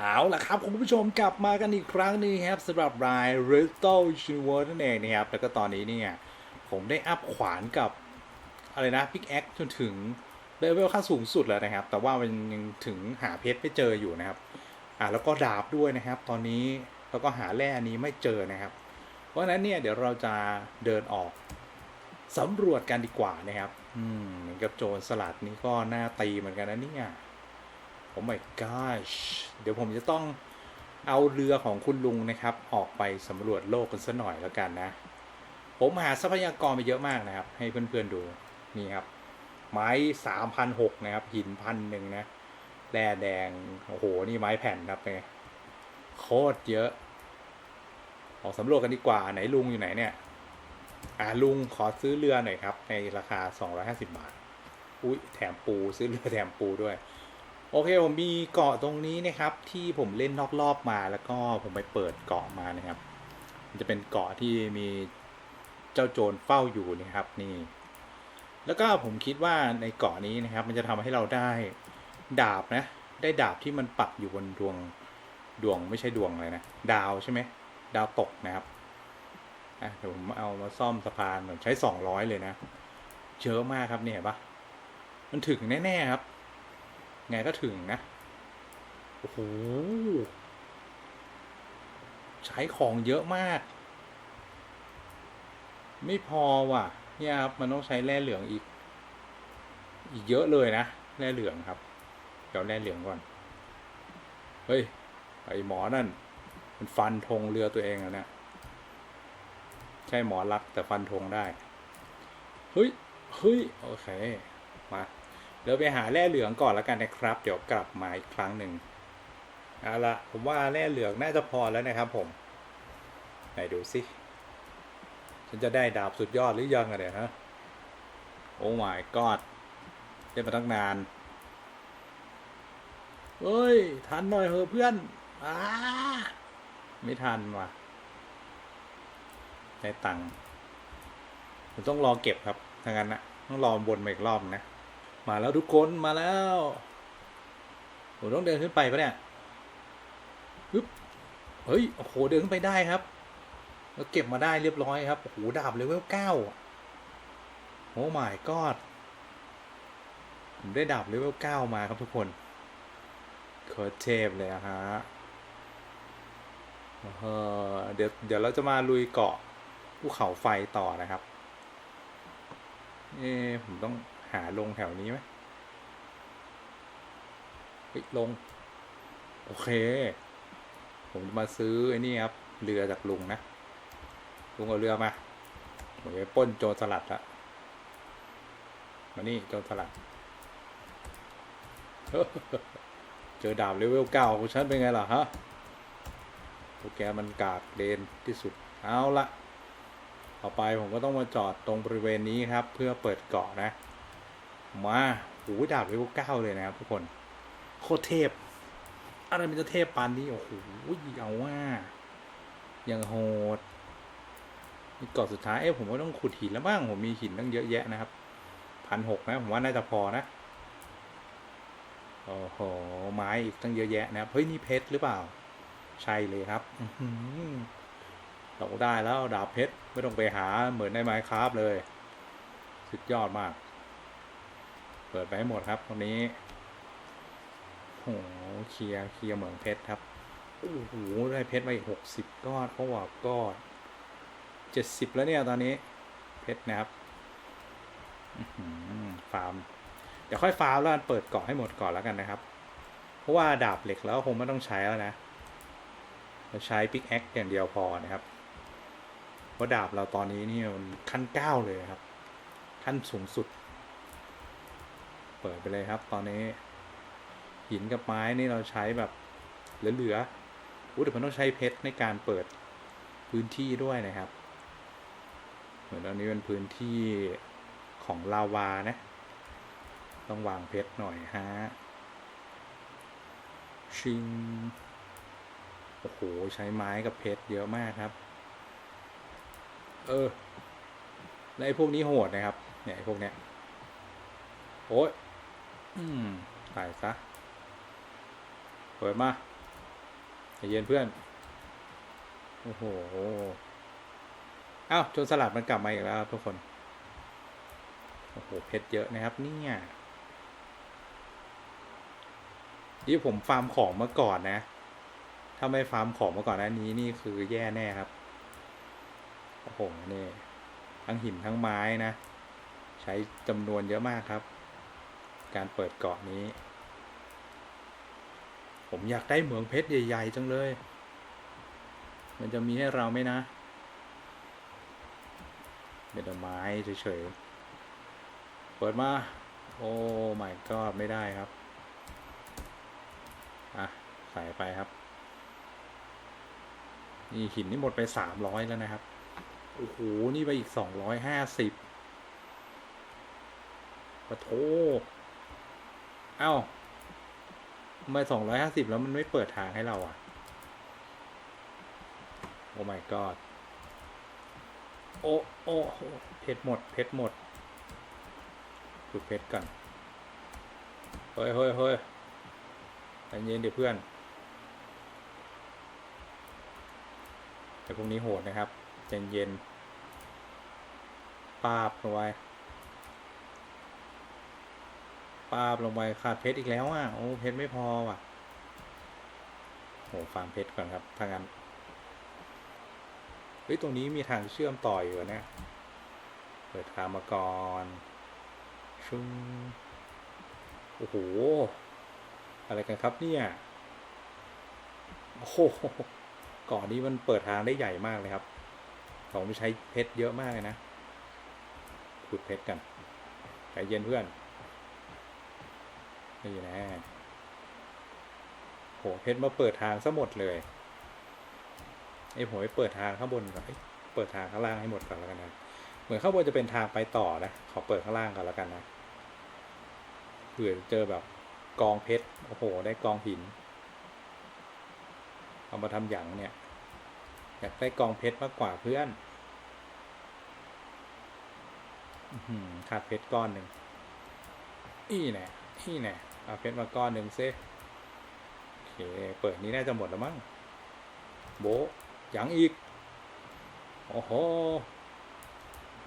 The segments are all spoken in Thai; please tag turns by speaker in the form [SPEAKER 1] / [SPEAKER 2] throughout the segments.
[SPEAKER 1] เอาละครับ คุณผู้ชมกลับมากันอีกครั้งหนึงครับสำหรับราย r e s t o c h i n w o r นั่นเองนะครับ แล้วก็ตอนนี้เนี่ย ผมได้อัพขวานกับ อะไรนะพิกแอคจนถึงเลเวลขั้นสูงสุดแล้วนะครับ แต่ว่ามันยังถึงหาเพชรไม่เจออยู่นะครับ อ่าแล้วก็ดาบด้วยนะครับ ตอนนี้แล้วก็หาแร่นี้ไม่เจอนะครับ เพราะฉะนั้นเนี่ยเดี๋ยวเราจะเดินออกสำรวจกันดีกว่านะครับ อืมเหมือนกับโจรสลัดนี่ก็หน่าตีเหมือนกันนะเนี่ย อ้ my gosh เดี๋ยวผมจะต้องเอาเรือของคุณลุงนะครับ ออกไปสำรวจโลกกันสัหน่อยแล้วกันนะ ผมหาทรัพยากรไปเยอะมากนะครับ ให้เพื่อนๆดูนี่ครับ ไม้สามพันหกนะครับ หินพันหนึ่งนะแร่แดง โอ้โห นี่ไม้แผ่นครับเป็นไงโคตรเยอะ ออกสำรวจกันดีกว่า ไหนลุงอยู่ไหนเนี่ย อ่าลุงขอซื้อเรือหน่อยครับ ในราคา 250 บาท อุ้ยแถมปูซื้อเรือแถมปูด้วย โอเคผมมีเกาะตรงนี้นะครับ ที่ผมเล่นนอกรอบมาแล้วก็ผมไปเปิดเกาะมานะครับ มันจะเป็นเกาะที่มีเจ้าโจรเฝ้าอยู่นะครับนี่ แล้วก็ผมคิดว่าในเกาะนี้นะครับ มันจะทำให้เราได้ดาบนะ ได้ดาบที่มันปักอยู่บนดวงดวงไม่ใช่ดวงเลยนะ ดาวใช่ไหมดาวตกนะครับอะเดี๋ยวผมเอามาซ่อมสะพานผมใช้สองร้อยเลยนะเยอะมากครับเนี่ยปะมันถึงแน่ๆครับ ไงก็ถึงนะ โอ้โห ใช้ของเยอะมาก ไม่พอว่ะ เนี่ยครับ มันต้องใช้แร่เหลืองอีก อีกเยอะเลยนะ แร่เหลืองครับ เดี๋ยวแร่เหลืองก่อน เฮ้ย ไอหมอนั่น มันฟันธงเรือตัวเองอะเนี่ย ใช่หมอรักแต่ฟันธงได้ เฮ้ย เฮ้ย โอเค มา เดี๋ยวไปหาแร่เหลืองก่อนแล้วกันนะครับ เดี๋ยวกลับมาอีกครั้งหนึ่งเอาละผมว่าแร่เหลืองน่าจะพอแล้วนะครับผมไหนดูสิฉันจะได้ดาบสุดยอดหรือยังอะเนี่ยฮะโอ้ my god เล่นมาตั้งนานเฮ้ย ทันหน่อยเหอะเพื่อนอ้าไม่ทันว่ะได้ตังค์ผมต้องรอเก็บครับทางนั้นนะต้องรอบนมาอีกรอบนะ มาแล้วทุกคนมาแล้วผมต้องเดินขึ้นไปปะเนี่ยฮึบเฮ้ยโอ้โหเดินขึ้นไปได้ครับ แล้วเก็บมาได้เรียบร้อยครับโอ้โหดาบเลเวลเก้าโอ้ my god ผมได้ดาบเลเวลเก้ามาครับทุกคนโคตรเทพเลยฮะเออเดี๋ยวเดี๋ยวเราจะมาลุยเกาะภูเขาไฟต่อนะครับ เอ๊ผมต้อง หาลงแถวนี้ไหมลง โอเค ผมจะมาซื้อไอ้นี่ครับ เรือจากลุงนะ ลุงเอาเรือมาผมจะไปปล้นโจรสลัดละมานี่โจรสลัด เจอดาบเลเวลเก้าของฉันเป็นไงล่ะฮะพวกแกมันกากเลนที่สุด เอาละต่อไปผมก็ต้องมาจอดตรงบริเวณนี้ครับ เพื่อเปิดเกาะนะ มาหูดาบเลเวลเก้าเลยนะครับทุกคน โคตรเทพ อะไรมันจะเทพปานนี้โอ้โหเอาว่ายังโหดนี่เกาะสุดท้าย เอ้ผมก็ต้องขุดหินแล้วบ้าง ผมมีหินตั้งเยอะแยะนะครับพันหกนะ ผมว่าน่าจะพอนะ โอ้โห ไม้อีกตั้งเยอะแยะนะครับ เฮ้ย นี่เพชรหรือเปล่า ใช่เลยครับหือเราได้แล้วดาบเพชร ไม่ต้องไปหาเหมือนในไมค์คราฟเลย สุดยอดมาก เปิดไปให้หมดครับตรงนี้โอ้โหเคลียร์เคลียร์เหมืองเพชรครับโอ้โหได้เพชรมาอีกหกสิบก้อนเขาบอกก้อนเจ็ดสิบแล้วเนี่ยตอนนี้ เพชรนะครับฟาร์มเดี๋ยวค่อยฟาร์มแล้วเปิดเกาะให้หมดก่อนแล้วกันนะครับ เพราะว่าดาบเหล็กแล้วคงไม่ต้องใช้แล้วนะเราใช้ปิกแอคอย่างเดียวพอนะครับเพราะดาบเราตอนนี้นี่มันขั้นเก้าเลยครับ ขั้นสูงสุด เปิดไปเลยครับ ตอนนี้ หินกับไม้นี่เราใช้แบบเหลือๆอู้แต่มันต้องใช้เพชรในการเปิดพื้นที่ด้วยนะครับ เหมือนตอนนี้เป็นพื้นที่ของลาวานะ ต้องวางเพชรหน่อยฮะ ชิง โอ้โห ใช้ไม้กับเพชรเยอะมากครับ เออและไอ้พวกนี้โหดนะครับ เนี่ยไอ้พวกเนี้ย โอ้ย อืมตายซะเปิดมาใจเย็นเพื่อน โอ้โหอ้าวจนสลัดมันกลับมาอีกแล้วครับทุกคน โอ้โห เพชรเยอะนะครับเนี่ยนี่ผมฟาร์มของมาก่อนนะ ถ้าไม่ฟาร์มของมาก่อนหน้านี้นี่คือแย่แน่ครับ โอ้โห นี่ ทั้งหินทั้งไม้นะ ใช้จำนวนเยอะมากครับ การเปิดเกาะนี้ ผมอยากได้เหมืองเพชรใหญ่ ๆ จังเลย มันจะมีให้เราไหมนะเป็นแต่ไม้เฉยๆ เปิดมา โอ้ my god ไม่ได้ครับ อะ ใส่ไปครับ นี่หินนี่หมดไปสามร้อยแล้วนะครับ โอ้โห นี่ไปอีกสองร้อยห้าสิบปะโถ เอ้าทำไมสองร้อยห้าสิบแล้วมันไม่เปิดทางให้เราอะ โอ้ my god โอ้โอ้โอ้เพชรหมด เพชรหมดดูเพชรก่อน เฮ้ยเฮ้ยเฮ้ยใจเย็นเดี๋ยวเพื่อนแต่พวกนี้โหดนะครับใจเย็นปาบลงไป ปาบลงไปขาดเพชรอีกแล้วอะโอ้เพชรไม่พอว่ะโหฟาร์มเพชรก่อนครับถ้างั้นเฮ้ยตรงนี้มีทางเชื่อมต่ออยู่นะเปิดทางมาก่อนชุงโอ้โห อะไรกันครับเนี่ย โอ้โหก่อนนี้มันเปิดทางได้ใหญ่มากเลยครับผมใช้เพชรเยอะมากเลยนะขุดเพชรกันใจเย็นเพื่อน นี่นะโหเพชรมาเปิดทางซะหมดเลยไอ้ผมไปเปิดทางข้างบนก่อนเอ้ยเปิดทางข้างล่างให้หมดก่อนแล้วกันนะเหมือนข้างบนจะเป็นทางไปต่อนะขอเปิดข้างล่างก่อนแล้วกันนะเผื่อเจอแบบกองเพชรโอ้โห ได้กองหิน เอามาทำหยังเนี่ย อยากได้กองเพชรมากกว่าเพื่อนอื้อหือขาดเพชรก้อนหนึ่งนี่แน่นี่แน่ เอาเพชรมาก้อนหนึ่งซิโอเค เปิดนี้น่าจะหมดแล้วมั้ง โบยังอีก โอ้โห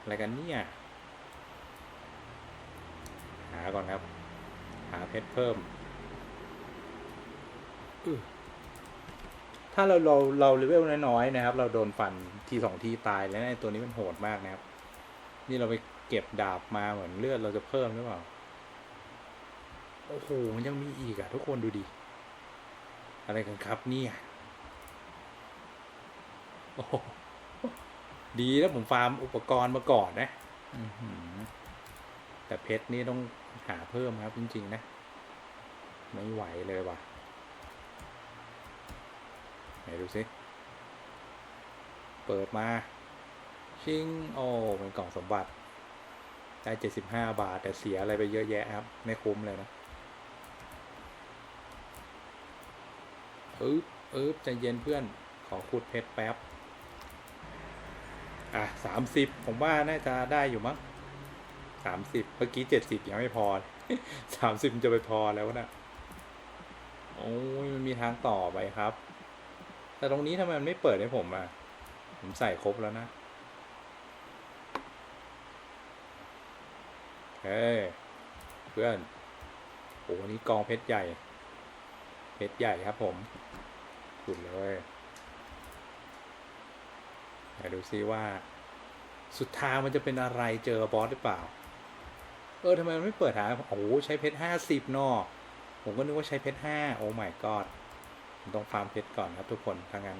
[SPEAKER 1] อะไรกันเนี่ย หาก่อนครับ หาเพชรเพิ่ม ถ้าเราเราเราเลเวลน้อยๆนะครับ เราโดนฟันทีสองทีตายแล้วไอ้ตัวนี้มันโหดมากนะครับ นี่เราไปเก็บดาบมาเหมือนเลือดเราจะเพิ่มหรือเปล่า โอ้โหมันยังมีอีกอะทุกคนดูดิ อะไรกันครับเนี่ยโอ้โหดีแล้วผมฟาร์มอุปกรณ์มาก่อนนะแต่เพชรนี่ต้องหาเพิ่มครับจริง ๆ นะ ไม่ไหวเลยว่ะไหนดูสิ เปิดมา ชิง โอ้เป็นกล่องสมบัติ ได้เจ็ดสิบห้าบาท แต่เสียอะไรไปเยอะแยะครับ ไม่คุ้มเลยนะ อึ๊บอึ๊บใจเย็นเพื่อน ขอขุดเพชรแป๊บ อะสามสิบผมว่าน่าจะได้อยู่มั้งสามสิบเมื่อกี้เจ็ดสิบยังไม่พอสามสิบจะไปพอแล้วนะโอ้ยมันมีทางต่อไปครับ แต่ตรงนี้ทำไมมันไม่เปิดให้ผมอะ ผมใส่ครบแล้วนะเฮ้ยเพื่อนโอ้นี่กองเพชรใหญ่ เพชรใหญ่ครับผม ขุดเลยไหนดูซิว่า สุดทางมันจะเป็นอะไรเจอบอสหรือเปล่า เออทำไมมันไม่เปิดทาโอ้โหใช้เพชรห้าสิบนอผมก็นึกว่าใช้เพชรห้าโอ้ my god ผมต้องฟาร์มเพชรก่อนครับทุกคนถ้างั้น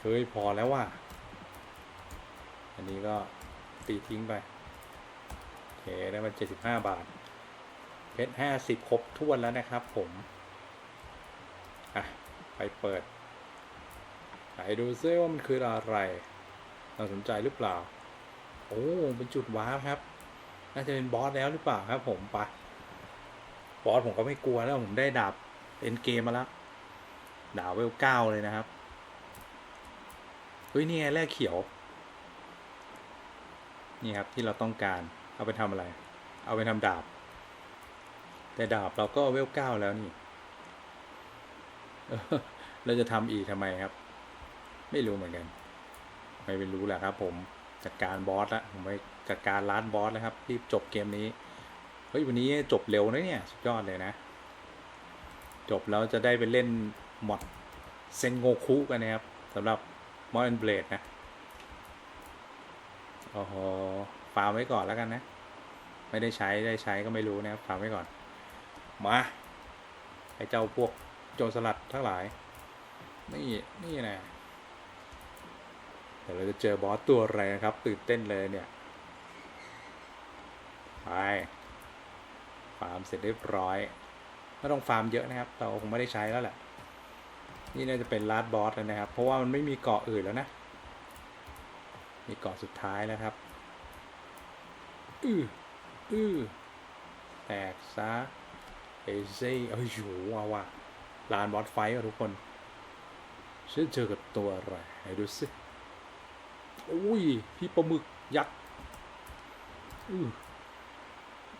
[SPEAKER 1] เฮ้ยพอแล้วว่ะ อันนี้ก็ตีทิ้งไป โอเค ได้มาเจ็ดสิบห้าบาท เพชรห้าสิบครบถ้วนแล้วนะครับผม อะ ไปเปิด ไหนดูซิว่ามันคืออะไรน่าสนใจหรือเปล่า โอ้เป็นจุดว้าครับ น่าจะเป็นบอสแล้วหรือเปล่าครับผมไปะบอสผมก็ไม่กลัวแล้วผมได้ดาบเอ็นเกมมาแล้วดาบเวลเก้าเลยนะครับ เฮ้ย นี่ไงแร่เขียว นี่ครับที่เราต้องการ เอาไปทำอะไร เอาไปทำดาบ แต่ดาบเราก็เวลเก้าแล้วนี่ เราจะทำอีกทำไมครับ ไม่รู้เหมือนกัน ไม่เป็นรู้แหละครับ ผมจัดการบอสละผมไปจัดการล้านบอสแล้วครับรีบจบเกมนี้เฮ้ยวันนี้จบเร็วนะเนี่ยสุดยอดเลยนะ จบแล้วจะได้ไปเล่นมอดเซนโงคุกันนะครับสำหรับมอร์นเบลดนะโอ้โหฟาร์มไว้ก่อนแล้วกันนะ ไม่ได้ใช้ได้ใช้ก็ไม่รู้นะครับฟาร์มไว้ก่อน มาไอ้เจ้าพวกโจรสลัดทั้งหลาย นี่นี่นะเดี๋ยวเราจะเจอบอสตัวอะไรนะครับ ตื่นเต้นเลยเนี่ย ไป ฟาร์มเสร็จเรียบร้อยไม่ต้องฟาร์มเยอะนะครับ เราคงไม่ได้ใช้แล้วแหละ นี่น่าจะเป็นลาดบอสแล้วนะครับ เพราะว่ามันไม่มีเกาะอื่นแล้วนะ มีเกาะสุดท้ายแล้วครับ อืออือแตกซะ เอเซ่เอ้ยโหเอาว่ะลานบอสไฟทุกคนฉันเจอกับตัวอะไรไหนดูสิอุ้ยพี่ปลาหมึกยักษ์อือ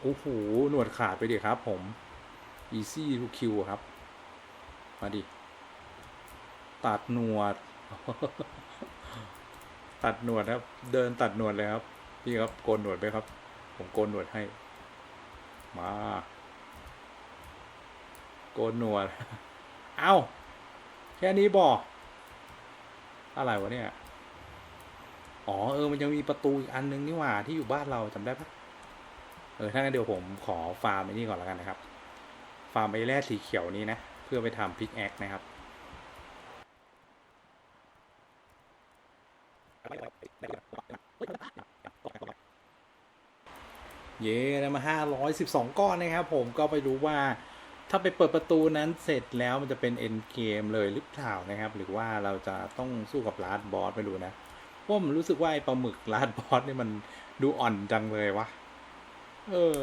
[SPEAKER 1] โอ้โห หนวดขาดไปดิครับผม easy to kill ครับ มาดิ ตัดหนวด ตัดหนวดครับ เดินตัดหนวดเลยครับ พี่ครับ โกนหนวดไปครับ ผมโกนหนวดให้ มา โกนหนวด เอ้า แค่นี้บอก อะไรวะเนี่ย อ๋อ เออ มันยังมีประตูอีกอันนึงนี่หว่า ที่อยู่บ้านเราจำได้ปะเออ ถ้างั้นเดี๋ยวผมขอฟาร์มไอ้นี่ก่อนแล้วกันนะครับ ฟาร์มไอ้แร่สีเขียวนี้นะ เพื่อไปทำพิกแอคนะครับเย้ได้มา 512 ก้อนนะครับ ผมก็ไปรู้ว่า ถ้าไปเปิดประตูนั้นเสร็จแล้วมันจะเป็นเอ็นเกมเลยหรือเปล่านะครับ หรือว่าเราจะต้องสู้กับลาดบอสไม่รู้นะเพราะผมรู้สึกว่าไอ้ปลาหมึกลาดบอสนี่มันดูอ่อนจังเลยวะเออ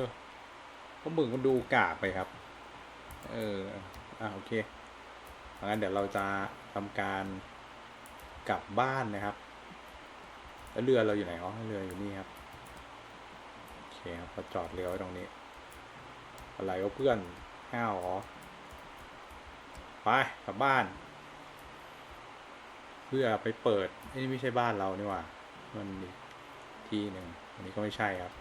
[SPEAKER 1] ปลาหมึกมันดูกากไปครับ เอออ่าโอเคงั้นเดี๋ยวเราจะทำการกลับบ้านนะครับ แล้วเรือเราอยู่ไหนอ๋อเรืออยู่นี่ครับโอเคครับเราจอดเรือไว้ตรงนี้ อะไรก็เพื่อน ห้าหรอ ไปกลับบ้าน เพื่อไปเปิดนี่ไม่ใช่บ้านเรานี่หว่า มันที่หนึ่งอันนี้ก็ไม่ใช่ครับ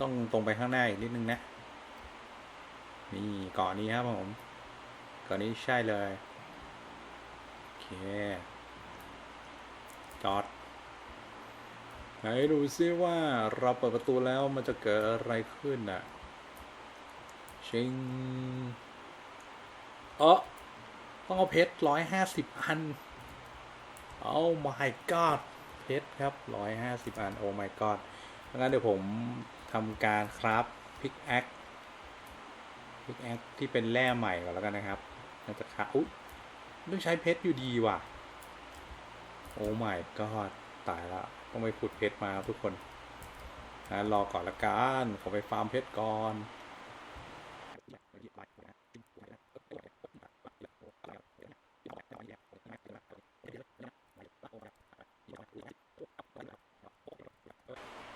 [SPEAKER 1] ต้องตรงไปข้างหน้าอีกนิดนึงนะ นี่เกาะนี้ครับผมเกาะนี้ใช่เลย โอเค จอดไหนดูซิว่าเราเปิดประตูแล้วมันจะเกิดอะไรขึ้นน่ะ ชิงเออต้องเอาเพชรร้อยห้าสิบอันโอ้ my god เพชรครับร้อยห้าสิบอัน โอ้ my god งั้นเดี๋ยวผมทำการครับพิกแอคพิกแอคที่เป็นแร่ใหม่ก่อนแล้วกันนะครับน่าจะค่ะอุ๊ยต้องใช้เพชรอยู่ดีว่ะ โอ้ my god ตายละต้องไปขุดเพชรมาทุกคนนะรอก่อนละกันขอไปฟาร์มเพชรก่อน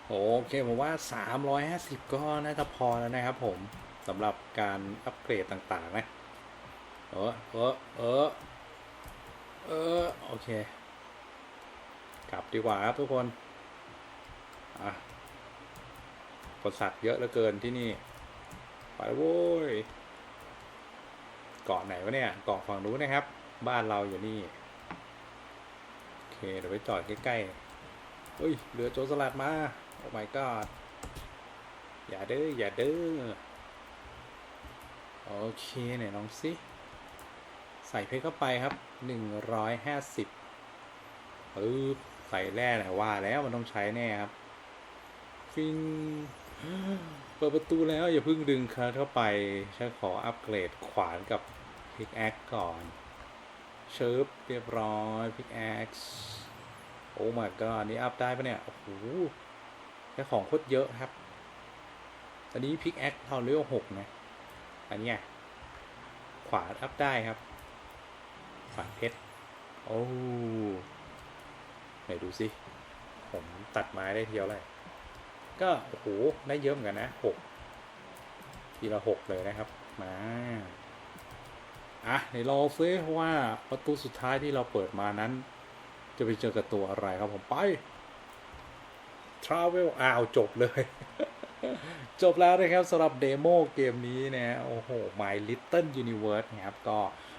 [SPEAKER 1] โอเคผมว่า 350 ก็น่าจะพอแล้วนะครับผมสำหรับการอัปเกรดต่างๆ นะ เออเออเออเออโอเค กลับดีกว่าครับทุกคนอะคนสัตว์เยอะเหลือเกินที่นี่ ไปโว้ยเกาะไหนวะเนี่ยเกาะฝั่งนู้นนะครับ บ้านเราอยู่นี่ โอเค เดี๋ยวไปจอดใกล้ๆเฮ้ยเรือโจรสลัดมา อ้ my god อย่าเด้ออย่าเด้อโอเคเนี่ยลองสิ ใส่เพชรเข้าไปครับหนึ่งร้อยห้าสิบปึ๊บใส่แร่ไหนว่าแล้วมันต้องใช้แน่ครับ ฟิงเปิดประตูแล้วอย่าเพิ่งดึงคาร์เข้าไปฉันขออัปเกรดขวานกับพิกแอคก่อนเชิบเรียบร้อยพิกแอคโอ้ my god นี่อัพได้ปะเนี่ย โอ้โห แค่ของโคตรเยอะครับ ตอนนี้พิกแอคเราเลเวลหกนะ อันนี้ขวาอัพได้ครับ ขวานเพชร โอ้ไหนดูสิ ผมตัดไม้ได้เทียวเลย ก็ โอ้โห ได้เยอะเหมือนกันนะหกทีละหกเลยนะครับ มาอะในรอซิว่าประตูสุดท้ายที่เราเปิดมานั้น จะไปเจอกับตัวอะไรครับผมไป Travel อ้าวจบเลย จบแล้วนะครับสำหรับเดโมเกมนี้นะโอ้โห My Little Universe นะครับก็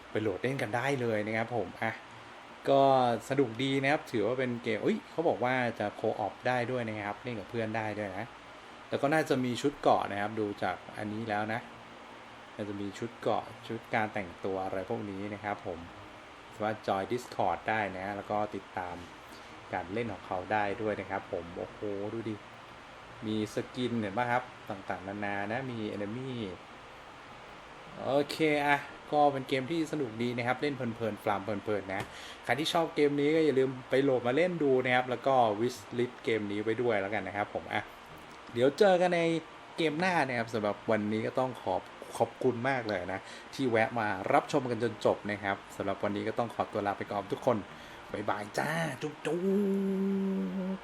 [SPEAKER 1] ไปโหลดเล่นกันได้เลยนะครับผมอะก็สนุกดีนะครับ ถือว่าเป็นเกมอุ้ยเขาบอกว่าจะโคออปได้ด้วยนะครับเล่นกับเพื่อนได้ด้วยนะ แล้วก็น่าจะมีชุดเกาะนะครับ ดูจากอันนี้แล้วนะน่าจะมีชุดเกาะชุดการแต่งตัวอะไรพวกนี้นะครับผมสามารถจอย Discord ได้นะ แล้วก็ติดตาม การเล่นของเขาได้ด้วยนะครับ ผม โอ้โห ดูดิ มีสกินเห็นป่ะครับ ต่างๆ นานานะ มี Enemy โอเคอะก็เป็นเกมที่สนุกดีนะครับ เล่นเพลินๆฟลามเพลินๆนะ ใครที่ชอบเกมนี้ก็อย่าลืมไปโหลดมาเล่นดูนะครับ แล้วก็วิสลิ t เกมนี้ไว้ด้วยแล้วกันนะครับผมอะเดี๋ยวเจอกันในเกมหน้านะครับสำหรับวันนี้ก็ต้องขอบขอบคุณมากเลยนะ ที่แวะมารับชมกันจนจบนะครับสำหรับวันนี้ก็ต้องขอตัวลาไปก่อนทุกคน บ๊ายบายจ้า จุ๊บจุ๊บ